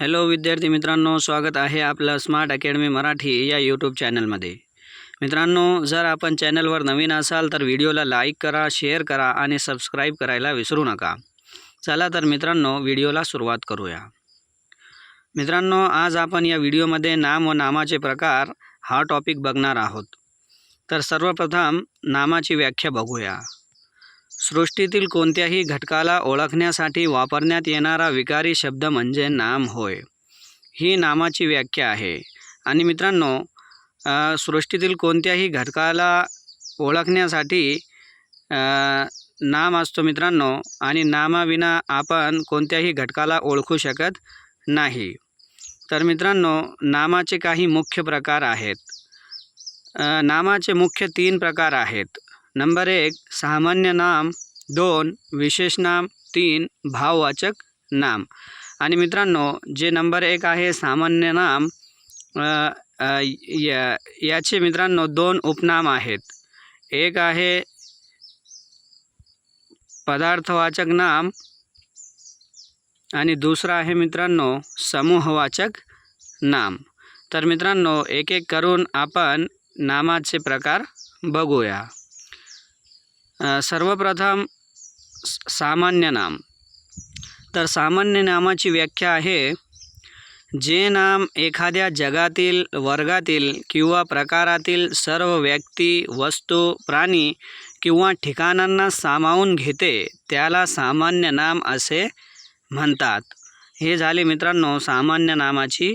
Hello विद्यार्थी मित्रांनो स्वागत आहे आपलं स्मार्ट अकॅडमी मराठी या यूट्यूब चॅनलमध्ये मित्रांनो जर आपण चॅनलवर नवीन असाल तर व्हिडिओला लाईक करा शेअर करा आणि सबस्क्राईब करायला विसरू नका. चला तर मित्रांनो व्हिडिओला सुरुवात करूया. मित्रांनो आज आपण या व्हिडिओमध्ये नाम व नामाचे प्रकार हा टॉपिक बघणार आहोत. तर सर्वप्रथम नामाची व्याख्या बघूया. सृष्टीतील कोणत्याही घटकाला ओळखण्यासाठी वापरण्यात येणारा विकारी शब्द म्हणजे नाम होय. ही नामाची व्याख्या आहे. आणि मित्रांनो सृष्टीतील कोणत्याही घटकाला ओळखण्यासाठी नाम असतो मित्रांनो आणि नामाविना आपण कोणत्याही घटकाला ओळखू शकत नाही. तर मित्रांनो नामाचे काही मुख्य प्रकार आहेत. नामाचे मुख्य तीन प्रकार आहेत. नंबर एक सामान्य नाम दोन विशेष नाम तीन भाववाचक नाम. आणि मित्रांनो जे नंबर एक आहे सामान्य नाम या याचे मित्रांनो दोन उपनाम आहेत. एक आहे पदार्थवाचक नाम आणि दुसरा आहे मित्रांनो समूहवाचक नाम. तर मित्रांनो एक एक करून आपण नामाचे प्रकार बघूया. सर्वप्रथम सामान्य नाम. तर सामान्य नामाची व्याख्या आहे जे नाम एखाद्या जगातील वर्गातील किंवा प्रकारातील सर्व व्यक्ती वस्तू प्राणी किंवा ठिकाणांना सामावून घेते त्याला सामान्य नाम असे म्हणतात. हे झाले मित्रांनो सामान्य नामाची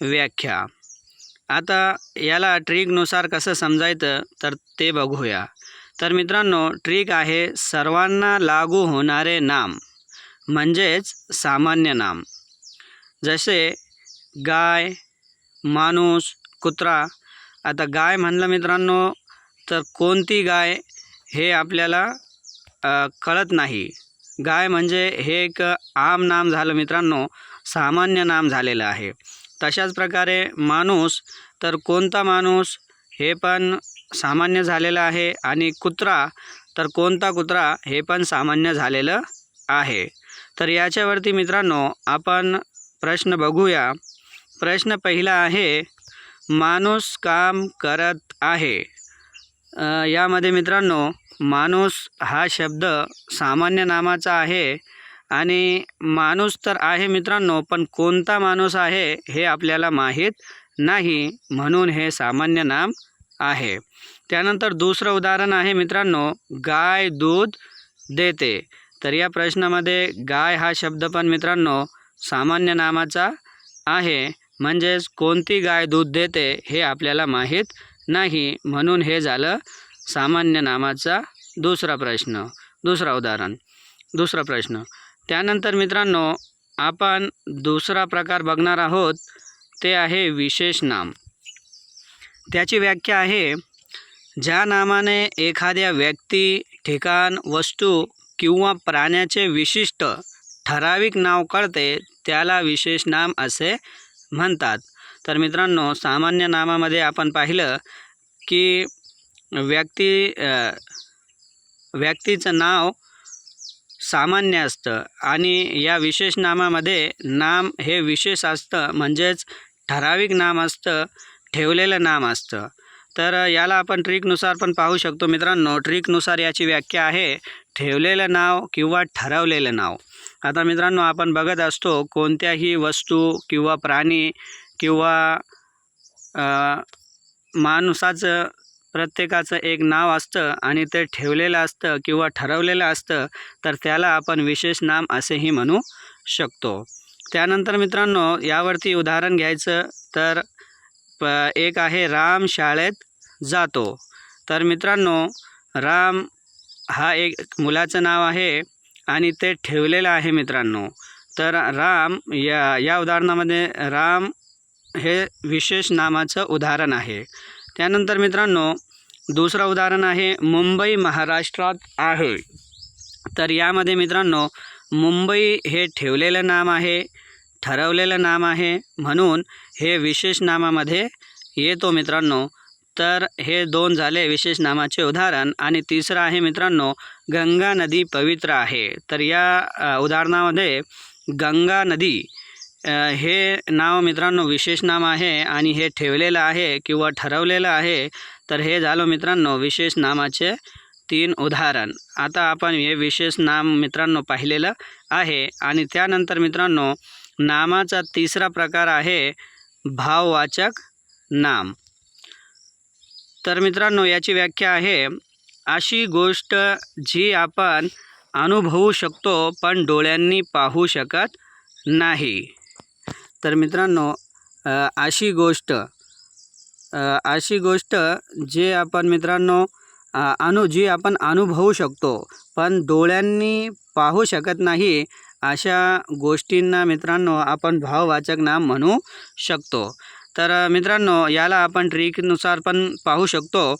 व्याख्या. आता याला ट्रिकनुसार कसं समजायचं तर ते बघूया. तर मित्रांनो ट्रिक आहे सर्वांना लागू होणारे नाम म्हणजेच सामान्य नाम. जसे गाय माणूस कुत्रा. आता गाय म्हणलं मित्रांनो तर कोणती गाय हे आपल्याला कळत नाही. गाय म्हणजे हे एक आम नाम झालं मित्रांनो सामान्य नाम झालेलं आहे. तशाच प्रकारे माणूस तर कोणता माणूस हे पण सामान्य झालेलं आहे आणि कुत्रा तर कोणता कुत्रा हे पण सामान्य झालेलं आहे. तर याच्यावरती मित्रांनो आपण प्रश्न बघूया. प्रश्न पहिला आहे माणूस काम करत आहे. यामध्ये मित्रांनो माणूस हा शब्द सामान्य नामाचा आहे आणि माणूस तर आहे मित्रांनो पण कोणता माणूस आहे हे आपल्याला माहीत नाही. म्हणून हे सामान्य नाम आहे. त्यानंतर दुसरं उदाहरण आहे मित्रांनो गाय दूध देते. तर या प्रश्नामध्ये गाय हा शब्द पण मित्रांनो सामान्य नामाचा आहे. म्हणजेच कोणती गाय दूध देते हे आपल्याला माहीत नाही. म्हणून हे झालं सामान्य नामाचा दुसरा प्रश्न. दुसरा उदाहरण. दुसरा प्रश्न. त्यानंतर मित्रांनो आपण दुसरा प्रकार बघणार आहोत. ते आहे विशेष नाम. त्याची व्याख्या आहे ज्या नामाने एखाद्या व्यक्ती ठिकाण वस्तू किंवा प्राण्याचे विशिष्ट ठराविक नाव कळते त्याला विशेष नाम असे म्हणतात. तर मित्रांनो सामान्य नामामध्ये आपण पाहिलं की व्यक्ती व्यक्तीचं नाव सामान्य असतं आणि या विशेष नामामध्ये नाम हे विशेष असतं म्हणजेच ठराविक नाम असतं. ठेवलेलं नाम असतं. तर याला आपण ट्रिकनुसार पण पाहू शकतो मित्रांनो. ट्रिकनुसार याची व्याख्या आहे ठेवलेलं नाव किंवा ठरवलेलं नाव. आता मित्रांनो आपण बघत असतो कोणत्याही वस्तू किंवा प्राणी किंवा माणसाचं प्रत्येकाचं एक नाव असतं आणि ते ठेवलेलं असतं किंवा ठरवलेलं असतं तर त्याला आपण विशेष नाम असेही म्हणू शकतो. त्यानंतर मित्रांनो यावरती उदाहरण घ्यायचं तर प एक आहे राम शाळेत जातो. तर मित्रांनो राम हा एक मुलाचं नाव आहे आणि ते ठेवलेलं आहे मित्रांनो. तर राम या या उदाहरणामध्ये राम हे विशेष नामाचं उदाहरण आहे. त्यानंतर मित्रांनो दुसरं उदाहरण आहे मुंबई महाराष्ट्रात आहे. तर यामध्ये मित्रांनो मुंबई हे ठेवलेलं नाम आहे ठरवलेलं नाम आहे म्हणून हे विशेष नामामध्ये येतो मित्रांनो. तर हे दोन झाले विशेष नामाचे उदाहरण आणि तिसरं आहे मित्रांनो गंगा नदी पवित्र आहे. तर या उदाहरणामध्ये गंगा नदी हे नाव मित्रांनो विशेष नाम आहे आणि हे ठेवलेलं आहे किंवा ठरवलेलं आहे. तर हे झालं मित्रांनो विशेष नामाचे तीन उदाहरण. आता आपण हे विशेष नाम मित्रांनो पाहिलेलं आहे आणि त्यानंतर मित्रांनो नामाचा तिसरा प्रकार आहे भाववाचक नाम. तर मित्रांनो याची व्याख्या आहे अशी गोष्ट जी आपण अनुभवू शकतो पण डोळ्यांनी पाहू शकत नाही. तर मित्रांनो अशी गोष्ट अशी गोष्ट जे आपण मित्रांनो अनु जी आपण अनुभवू शकतो पण डोळ्यांनी पाहू शकत नाही अशा गोष्टींना मित्रांनो आपण भाववाचक नाम म्हणू शकतो. तर मित्रांनो याला आपण ट्रिकनुसार पण पाहू शकतो.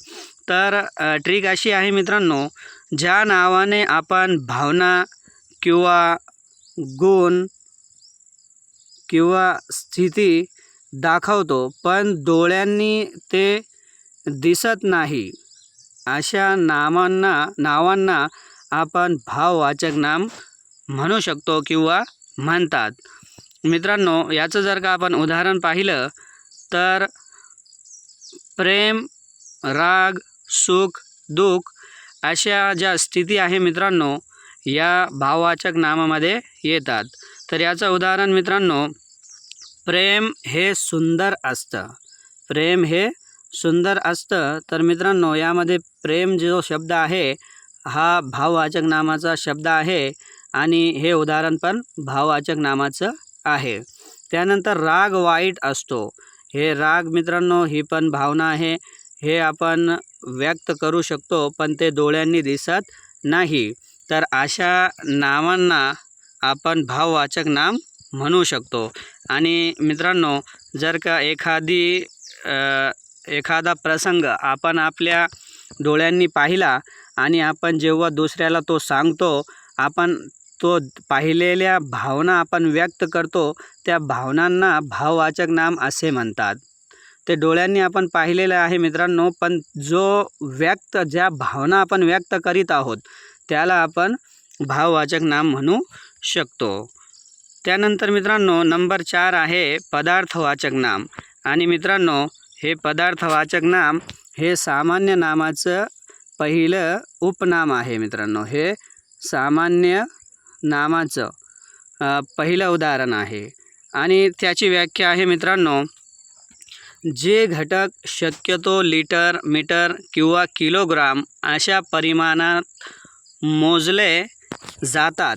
तर ट्रिक अशी आहे मित्रांनो ज्या नावाने आपण भावना किंवा गुण किंवा स्थिती दाखवतो पण डोळ्यांनी ते दिसत नाही अशा नामांना नावांना आपण भाववाचक नाम म्हणू शकतो किंवा म्हणतात. मित्रांनो याचं जर का आपण उदाहरण पाहिलं तर प्रेम राग सुख दुःख अशा ज्या स्थिती आहे मित्रांनो या भाववाचक नामामध्ये येतात. तर याचं उदाहरण मित्रांनो प्रेम हे सुंदर असतं. प्रेम हे सुंदर असतं. तर मित्रांनो यामध्ये प्रेम जो शब्द आहे हा भाववाचक नामाचा शब्द आहे. आणि हे उदाहरण पण भाववाचक नामाचं आहे. त्यानंतर राग वाईट असतो. हे राग मित्रांनो ही पण भावना आहे. हे आपण व्यक्त करू शकतो पण ते डोळ्यांनी दिसत नाही. तर अशा नावांना आपण भाववाचक नाम म्हणू शकतो. आणि मित्रांनो जर का एखादी एखादा प्रसंग आपण आपल्या डोळ्यांनी पाहिला आणि आपण जेव्हा दुसऱ्याला तो सांगतो आपण तो पाहिलेल्या भावना आपण व्यक्त करतो त्या भावनांना भाववाचक नाम असे म्हणतात. ते डोळ्यांनी आपण पाहिलेलं आहे मित्रांनो पण जो व्यक्त ज्या भावना आपण व्यक्त करीत आहोत त्याला आपण भाववाचक नाम म्हणू शकतो. त्यानंतर मित्रांनो नंबर चार आहे पदार्थवाचक नाम. आणि मित्रांनो हे पदार्थवाचक नाम हे सामान्य नामाचं पहिलं उपनाम आहे मित्रांनो. हे सामान्य नामाचं पहिलं उदाहरण आहे. आणि त्याची व्याख्या आहे मित्रांनो जे घटक शक्यतो लिटर मीटर किंवा किलोग्राम अशा परिमाणात मोजले जातात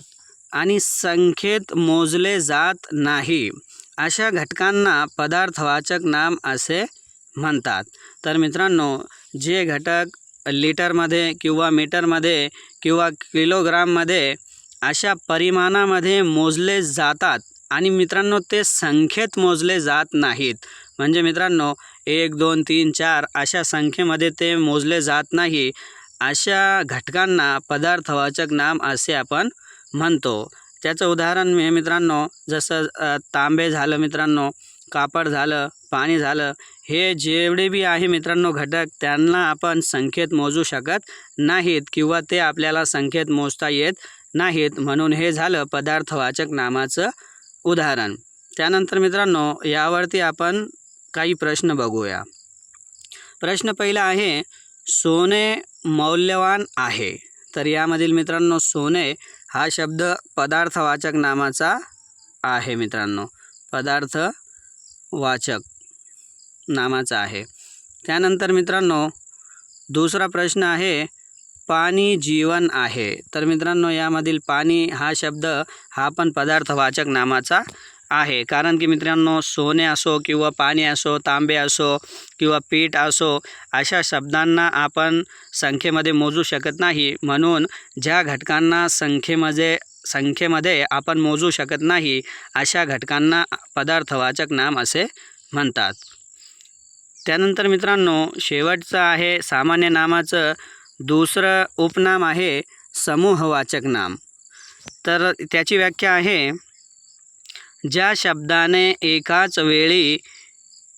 आणि संख्येत मोजले जात नाही अशा घटकांना पदार्थवाचक नाम असे म्हणतात. तर मित्रांनो जे घटक लिटरमध्ये किंवा मीटरमध्ये किंवा किलोग्राममध्ये अशा परिमाणामध्ये मोजले जातात. आणि मित्रांनो ते संख्येत मोजले जात नाहीत. म्हणजे मित्रांनो एक दोन तीन चार अशा संख्येमध्ये ते मोजले जात नाही. अशा घटकांना पदार्थवाचक नाम असे आपण म्हणतो. त्याचं उदाहरण मी मित्रांनो जसं तांबे झालं मित्रांनो कापड झालं पाणी झालं हे जेवढे बी आहे मित्रांनो घटक त्यांना आपण संख्येत मोजू शकत नाहीत किंवा ते आपल्याला संख्येत मोजता येत नाहीत. म्हणून हे झालं पदार्थवाचक नामाचं उदाहरण. त्यानंतर मित्रांनो यावरती आपण काही प्रश्न बघूया. प्रश्न पहिला आहे सोने मौल्यवान आहे. तर यामधील मित्रांनो सोने हा शब्द पदार्थवाचक नामाचा आहे मित्रांनो. पदार्थवाचक. नामाचा आहे. त्यानंतर मित्रांनो दुसरा प्रश्न आहे पाणी जीवन आहे. तर मित्रांनो यामधील पाणी हा शब्द हा पण पदार्थवाचक नामाचा आहे. कारण की मित्रांनो सोने असो किंवा पाणी असो तांबे असो किंवा पीठ असो अशा शब्दांना आपण संख्येमध्ये मोजू शकत नाही. म्हणून ज्या घटकांना संख्येमध्ये संख्येमध्ये आपण मोजू शकत नाही अशा घटकांना पदार्थवाचक नाम असे म्हणतात. त्यानंतर मित्रांनो शेवटचं आहे सामान्य नामाचं दुसरं उपनाम आहे समूहवाचक नाम. तर त्याची व्याख्या आहे ज्या शब्दाने एकाच वेळी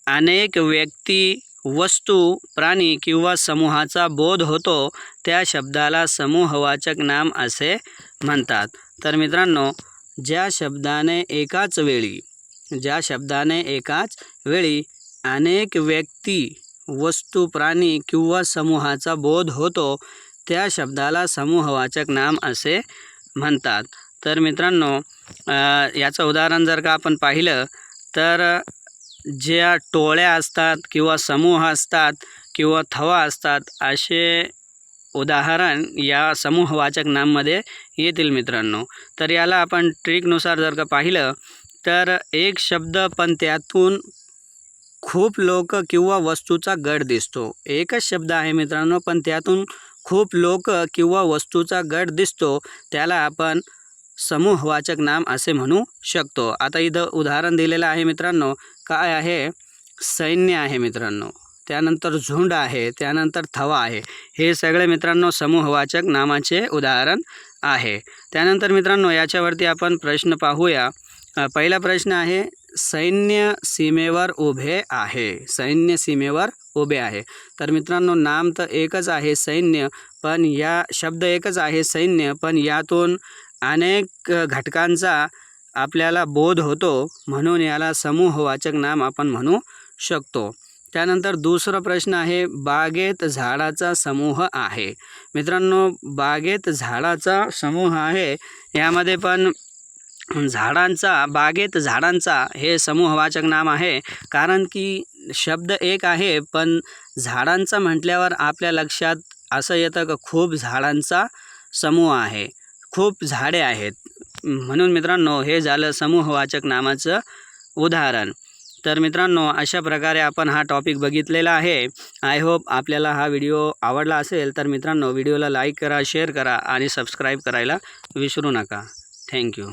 अनेक व्यक्ती वस्तू प्राणी किंवा समूहाचा बोध होतो त्या शब्दाला समूहवाचक नाम असे म्हणतात. तर मित्रांनो ज्या शब्दाने एकाच वेळी ज्या शब्दाने एकाच वेळी अनेक व्यक्ती वस्तू प्राणी किंवा समूहाचा बोध होतो त्या शब्दाला समूहवाचक नाम असे म्हणतात. तर मित्रांनो याचं उदाहरण जर का आपण पाहिलं तर ज्या टोळ्या असतात किंवा समूह असतात किंवा थवा असतात असे उदाहरण या समूहवाचक नाममध्ये येतील मित्रांनो. तर याला आपण ट्रिकनुसार जर का पाहिलं तर एक शब्द पण त्यातून खूप लोक किंवा वस्तूचा गट दिसतो. एकच शब्द आहे मित्रांनो पण त्यातून खूप लोक किंवा वस्तूचा गट दिसतो त्याला आपण समूहवाचक नाम असे म्हणू शकतो. आता इथं उदाहरण दिलेलं आहे मित्रांनो काय आहे? सैन्य आहे मित्रांनो. त्यानंतर झुंड आहे त्यानंतर थवा आहे. हे सगळे मित्रांनो समूहवाचक नामाचे उदाहरण आहे. त्यानंतर मित्रांनो याच्यावरती आपण प्रश्न पाहूया. पहिला प्रश्न आहे सैन्य सीमेवर उभे आहे. सैन्य सीमेवर उभे आहे. तर मित्रांनो नाम तर एकच आहे सैन्य पण या शब्द एकच आहे सैन्य पण यातून अनेक घटकांचा आपल्याला बोध होतो म्हणून याला समूहवाचक नाम आपण म्हणू शकतो. त्यानंतर दुसरा प्रश्न आहे बागेत झाडाचा समूह आहे. मित्रांनो बागेत झाडाचा समूह आहे यामध्ये पण झाडांचा बागेत झाडांचा हे समूहवाचक नाम आहे. कारण की शब्द एक आहे पण झाडांचा म्हटल्यावर आपल्या लक्षात असं येतं का खूप झाडांचा समूह आहे. खूप झाडे आहेत. म्हणून मित्रांनो हे झालं समूहवाचक नामाचं उदाहरण. तर मित्रांनो अशा प्रकारे आपण हा टॉपिक बघितलेला आहे. आय होप आपल्याला हा व्हिडिओ आवडला असेल तर मित्रांनो व्हिडिओला लाईक करा शेअर करा आणि सबस्क्राईब करायला विसरू नका. थँक्यू